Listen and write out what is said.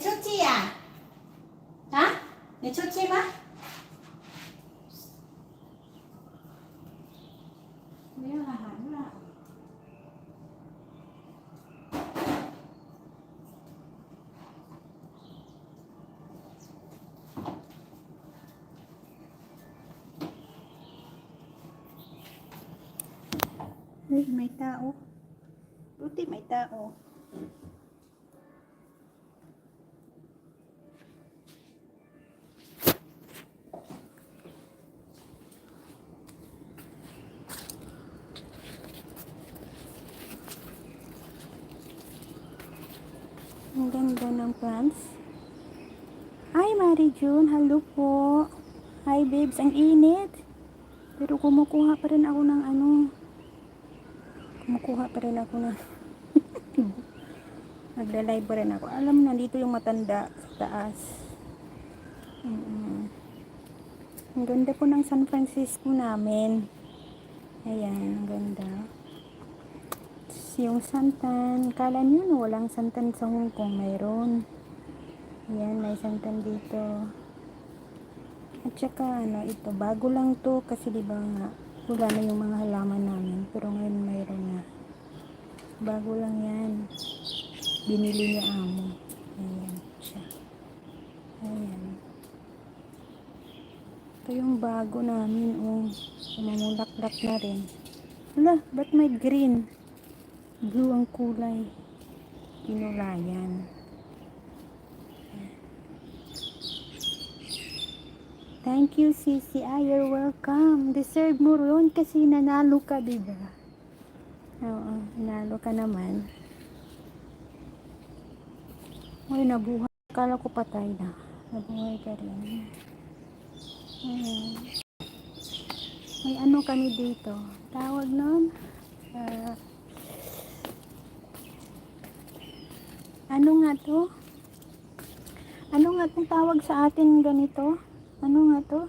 내 초치야. 아? 내 초치마? nếu là hẳn là Hey, may tao. Buti máy tao. Ganda ng plants. Hi, Mary June. Hello po. Hi, babes. Ang init. Pero kumukuha pa rin ako ng ano. Kumukuha pa rin ako ng Nagla-live pa rin ako. Alam mo, nandito yung matanda sa taas. Mm-mm. Ang ganda po ng San Francisco namin. Ayan, ang ganda. Yung santan, kala nyo no, walang santan sa Hong Kong, mayroon. Ayan, may santan dito. At saka, ano, ito, bago lang to kasi di ba nga, wala na yung mga halaman namin. Pero ngayon mayroon na. Bago lang yan. Binili niya amo. Ayan siya. Ayan. Ito yung bago namin, oh. Mamulaklak na rin. Hala, ba't may green? Blue ang kulay. Kinulayan. Thank you, Sisi. Ah, you're welcome. Deserve mo ron kasi nanalo ka, di ba? Oo, nanalo ka naman. Uy, nabuhay. Kala ko patay na. Nabuhay ka rin. Ayan. May ano kami dito. Tawag nun? Ah, ano nga to? Ano nga itong tawag sa atin ganito? Ano nga to?